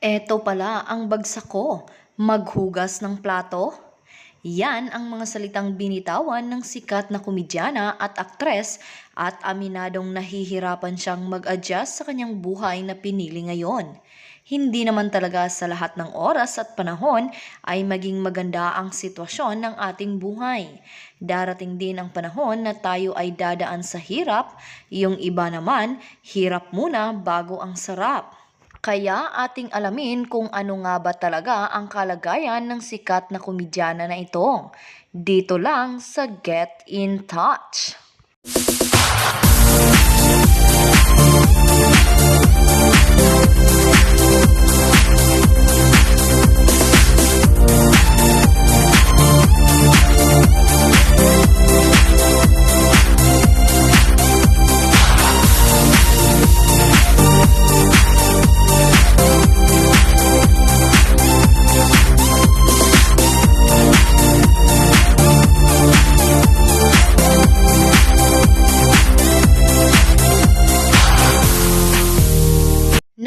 Eto pala ang bagsak ko, maghugas ng plato. Yan ang mga salitang binitawan ng sikat na komedyana at aktres at aminadong nahihirapan siyang mag-adjust sa kanyang buhay na pinili ngayon. Hindi naman talaga sa lahat ng oras at panahon ay maging maganda ang sitwasyon ng ating buhay. Darating din ang panahon na tayo ay dadaan sa hirap, yung iba naman, hirap muna bago ang sarap. Kaya ating alamin kung ano nga ba talaga ang kalagayan ng sikat na komedyana na ito. Dito lang sa Get in Touch.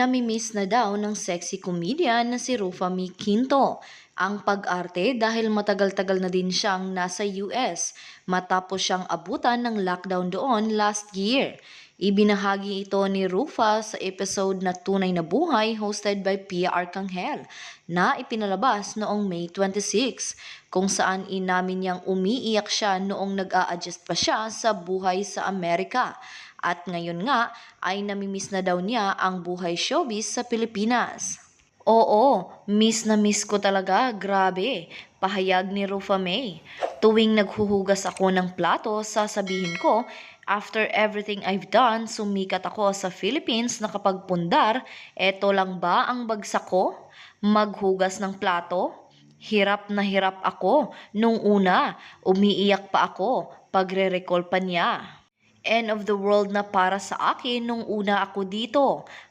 Namimiss na daw ng sexy comedian na si Rufa Mi Quinto ang pag-arte dahil matagal-tagal na din siyang nasa US matapos siyang abutan ng lockdown doon last year. Ibinahagi ito ni Rufa sa episode na Tunay na Buhay hosted by Pia Arcangel na ipinalabas noong May 26 kung saan inamin niyang umiiyak siya noong nag-a-adjust pa siya sa buhay sa Amerika at ngayon nga ay namimiss na daw niya ang buhay showbiz sa Pilipinas. Oo, miss na miss ko talaga, grabe. Pahayag ni Rufa May. Tuwing naghuhugas ako ng plato, sasabihin ko, after everything I've done, sumikat ako sa Philippines na kapag pundar, eto lang ba ang bagsak ko? Maghugas ng plato? Hirap na hirap ako. Nung una, umiiyak pa ako. Pagre-recall pa niya end of the world na para sa akin nung una ako dito.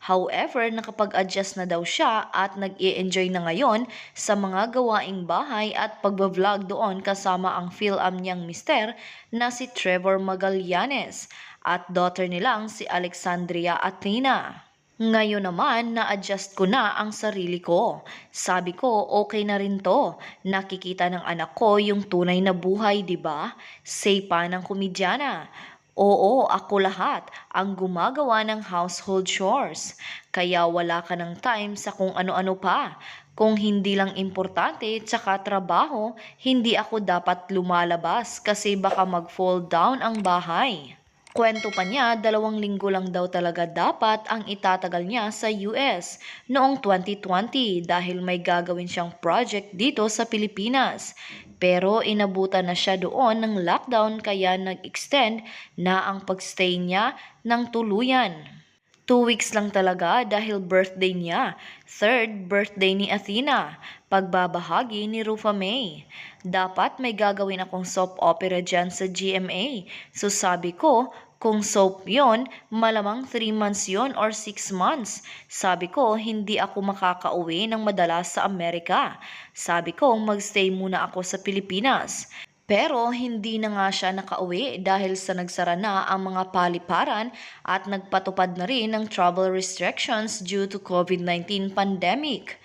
However, nakapag-adjust na daw siya at nag enjoy na ngayon sa mga gawaing bahay at pagbablog doon kasama ang Phil-Am niyang mister na si Trevor Magallanes at daughter nilang si Alexandria Athena. Ngayon naman, na-adjust ko na ang sarili ko. Sabi ko, okay na rin to. Nakikita ng anak ko yung tunay na buhay, di ba? Say pa ng komedyana. Oo, ako lahat ang gumagawa ng household chores. Kaya wala ka ng time sa kung ano-ano pa. Kung hindi lang importante tsaka trabaho, hindi ako dapat lumalabas kasi baka mag-fall down ang bahay. Kwento pa niya, dalawang linggo lang daw talaga dapat ang itatagal niya sa US noong 2020 dahil may gagawin siyang project dito sa Pilipinas. Pero inabutan na siya doon ng lockdown kaya nag-extend na ang pagstay niya ng tuluyan. Two weeks lang talaga dahil birthday niya. Third birthday ni Athena. Pagbabahagi ni Rufa May. Dapat may gagawin akong soap opera dyan sa GMA. So sabi ko, kung soap yon, malamang 3 months yon or 6 months. Sabi ko, hindi ako makakauwi ng madalas sa Amerika. Sabi ko, magstay muna ako sa Pilipinas. Pero hindi na nga siya nakauwi dahil sa nagsara na ang mga paliparan at nagpatupad na rin ng travel restrictions due to COVID-19 pandemic.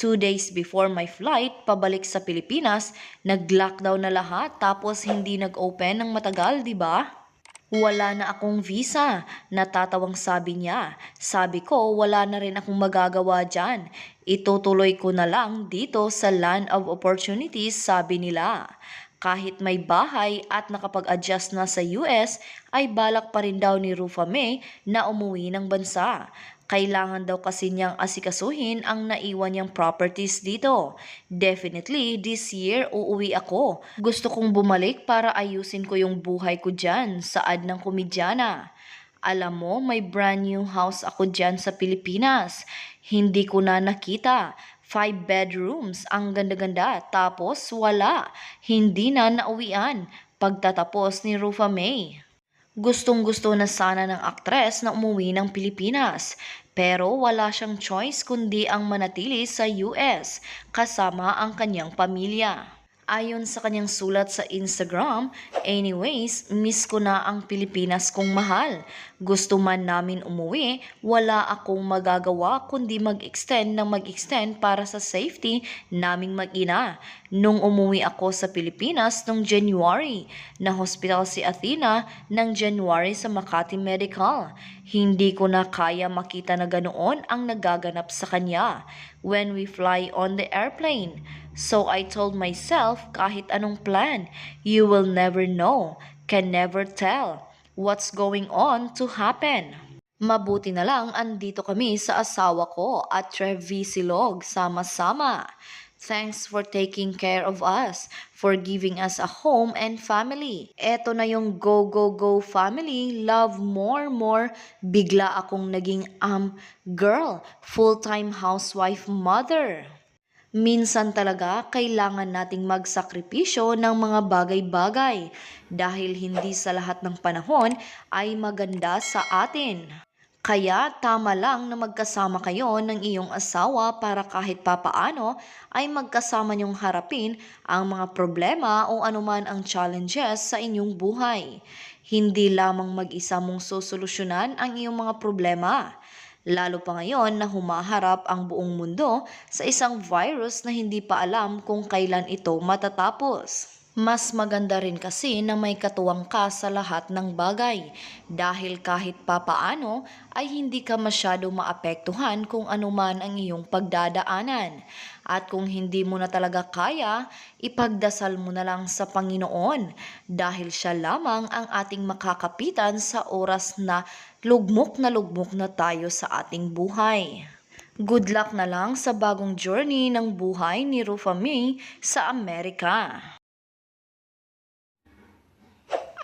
Two days before my flight, pabalik sa Pilipinas, nag-lockdown na lahat tapos hindi nag-open ng matagal, di ba? Wala na akong visa, natatawang sabi niya. Sabi ko, wala na rin akong magagawa dyan. Itutuloy ko na lang dito sa Land of Opportunities, sabi nila. Kahit may bahay at nakapag-adjust na sa US, ay balak pa rin daw ni Rufa May na umuwi ng bansa. Kailangan daw kasi niyang asikasuhin ang naiwan niyang properties dito. Definitely, this year uuwi ako. Gusto kong bumalik para ayusin ko yung buhay ko dyan, saad ng komedyana. Alam mo, may brand new house ako dyan sa Pilipinas. Hindi ko na nakita. Five bedrooms, ang ganda-ganda. Tapos wala. Hindi na nauwian. Pagtatapos ni Rufa May. Gustong-gusto na sana ng aktres na umuwi ng Pilipinas, pero wala siyang choice kundi ang manatili sa US kasama ang kanyang pamilya. Ayon sa kanyang sulat sa Instagram, anyways, miss ko na ang Pilipinas kong mahal. Gusto man namin umuwi, wala akong magagawa kundi mag-extend ng mag-extend para sa safety naming mag-ina. Nung umuwi ako sa Pilipinas noong January, na hospital si Athena ng January sa Makati Medical. Hindi ko na kaya makita na ganoon ang nagaganap sa kanya when we fly on the airplane. So I told myself kahit anong plan, you will never know, can never tell what's going on to happen. Mabuti na lang andito kami sa asawa ko at Trevi Silog sama-sama. Thanks for taking care of us, for giving us a home and family. Eto na yung go go go family, love more more. Bigla akong naging um girl, full-time housewife mother. Minsan talaga kailangan nating magsakripisyo ng mga bagay-bagay dahil hindi sa lahat ng panahon ay maganda sa atin. Kaya tama lang na magkasama kayo ng iyong asawa para kahit papaano ay magkasama niyong harapin ang mga problema o anuman ang challenges sa inyong buhay. Hindi lamang mag-isa mong sosolusyonan ang iyong mga problema. Lalo pa ngayon na humaharap ang buong mundo sa isang virus na hindi pa alam kung kailan ito matatapos. Mas maganda rin kasi na may katuwang ka sa lahat ng bagay dahil kahit papaano ay hindi ka masyado maapektuhan kung anuman ang iyong pagdadaanan. At kung hindi mo na talaga kaya, ipagdasal mo na lang sa Panginoon dahil siya lamang ang ating makakapitan sa oras na lugmok na lugmok na tayo sa ating buhay. Good luck na lang sa bagong journey ng buhay ni Rufa May sa Amerika.